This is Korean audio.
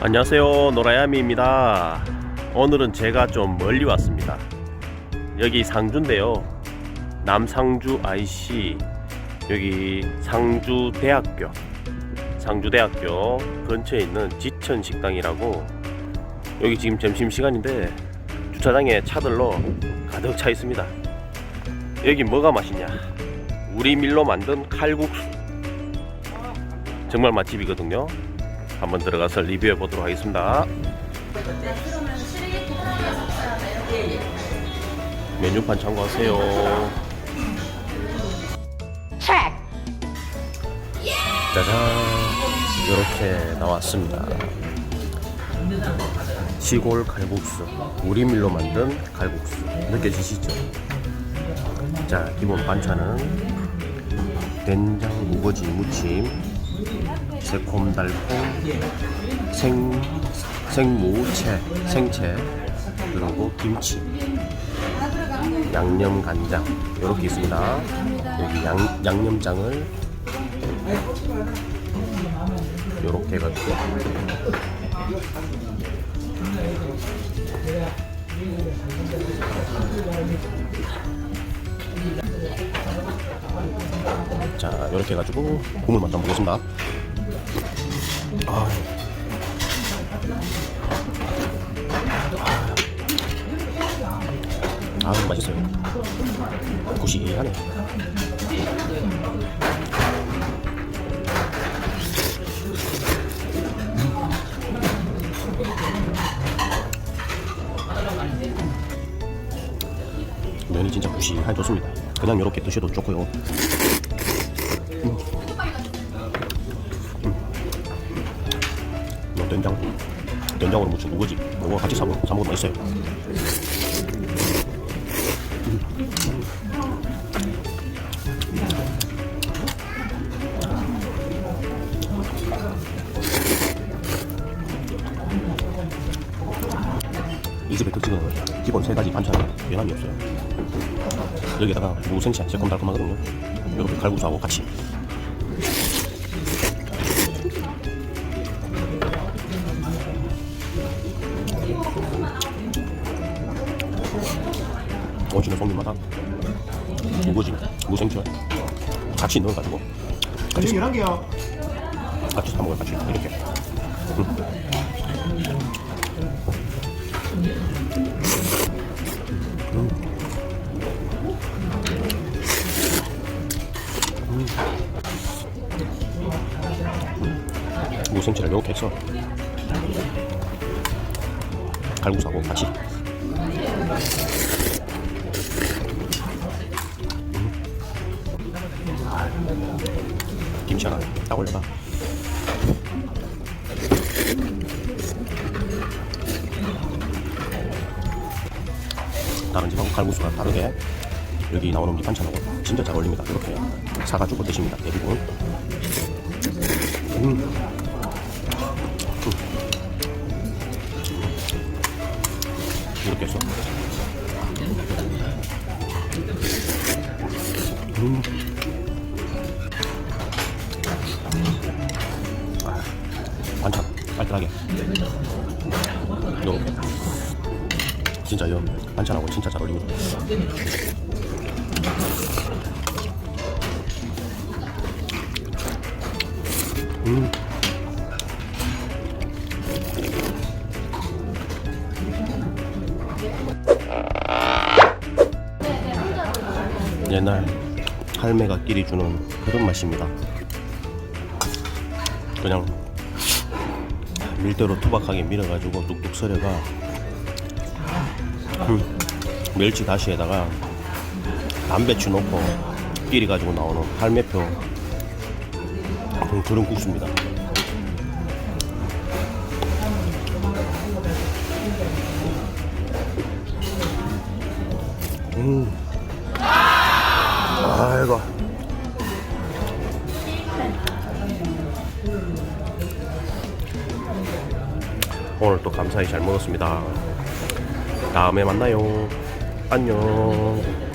안녕하세요. 노라야미입니다. 오늘은 제가 좀 멀리 왔습니다. 여기 상주인데요. 남상주 IC 여기 상주대학교 상주대학교 근처에 있는 지천식당이라고 여기 지금 점심시간인데 주차장에 차들로 가득 차 있습니다. 여기 뭐가 맛있냐? 우리 밀로 만든 칼국수. 정말 맛집이거든요 한번 들어가서 리뷰해 보도록 하겠습니다. 메뉴판 참고하세요. 짜잔, 이렇게 나왔습니다. 시골 칼국수, 우리 밀로 만든 칼국수 느껴지시죠? 자, 기본 반찬은 된장 우거지 무침, 새콤달콤 생 생무채 생채 그리고 김치 양념 간장 이렇게 있습니다 여기 양 양념장을 이렇게 해가지고 자 이렇게 해가지고 국물 맛 한번 보겠습니다. 아. 아, 맛있어요. 구시하네. 면이 진짜 구시하게 좋습니다. 그냥 이렇게 드셔도 좋고요. 된장 된장으로 무친 우거지? 이거 같이 사, 먹, 사 먹으면 맛있어요. 이 집의 특징은 기본 세 가지 반찬은 변함이 없어요. 여기다가 무생채 새콤달콤하거든요. 이렇게 칼국수하고 같이 오시는 손님마다 우거지 무생채 같이 넣어가지고 같이 여기 11개요. 같이 사 먹어요 같이 이렇게 음. 음. 음. 무생채를 이렇게 해서 갈국수하고 같이 김치 하나 딱 올려봐. 다른 집하고 칼국수가 다르게 여기 나오는 이 반찬하고 진짜 잘 어울립니다. 이렇게 사가지고 드십니다. 대부분 음. 이렇게 해서 음. 아, 반찬 깔끔하게 이렇게 진짜 이 반찬하고 진짜 잘 어울립니다 음. 옛날 할매가 끼리 주는 그런 맛입니다. 그냥 밀대로 투박하게 밀어가지고 뚝뚝 썰어가 음, 멸치 다시에다가 담배추 넣고 끼리 가지고 나오는 할매표 음, 그런 국수입니다. 음. 아이고. 오늘 또 감사히 잘 먹었습니다. 다음에 만나요. 안녕.